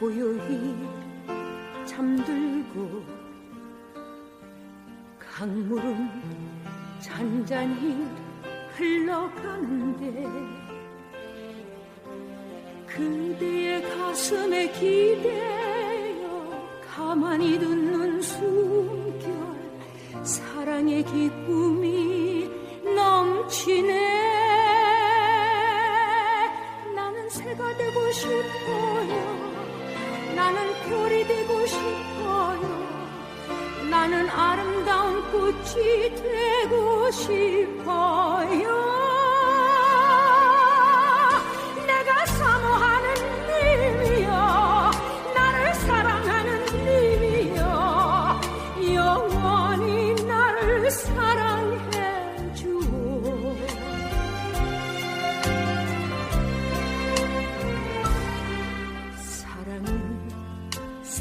고요히 잠들고 강물은 잔잔히 흘러가는데 그대의 가슴에 기대어 가만히 듣는 숨결 사랑의 기쁨이 넘치네. 나는 새가 되고 싶어요 나는 별이 되고 싶어요. 나는 아름다운 꽃이 되고 싶어요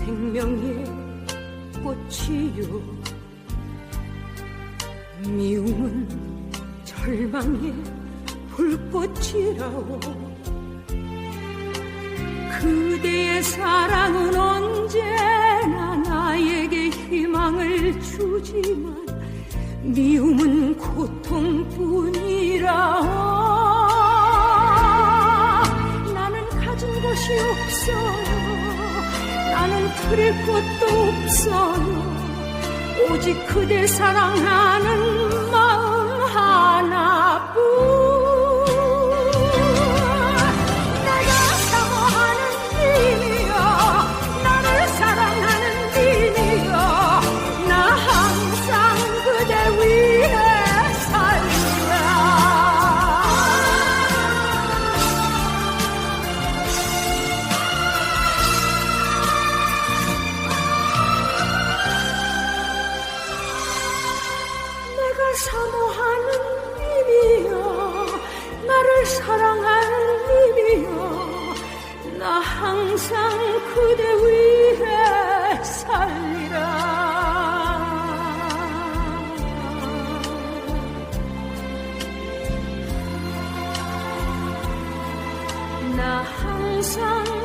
생명의 꽃이요. 미움은 절망의 불꽃이라오. 그대의 사랑은 언제나 나에게 희망을 주지만 미움은 고통뿐이라오 그릴 것도 없어요. 오직 그대 사랑하는 마음 하나뿐 사모하는 님이여 나를 사랑하는 님이여 나 항상 그대 위에 살리라. 나 항상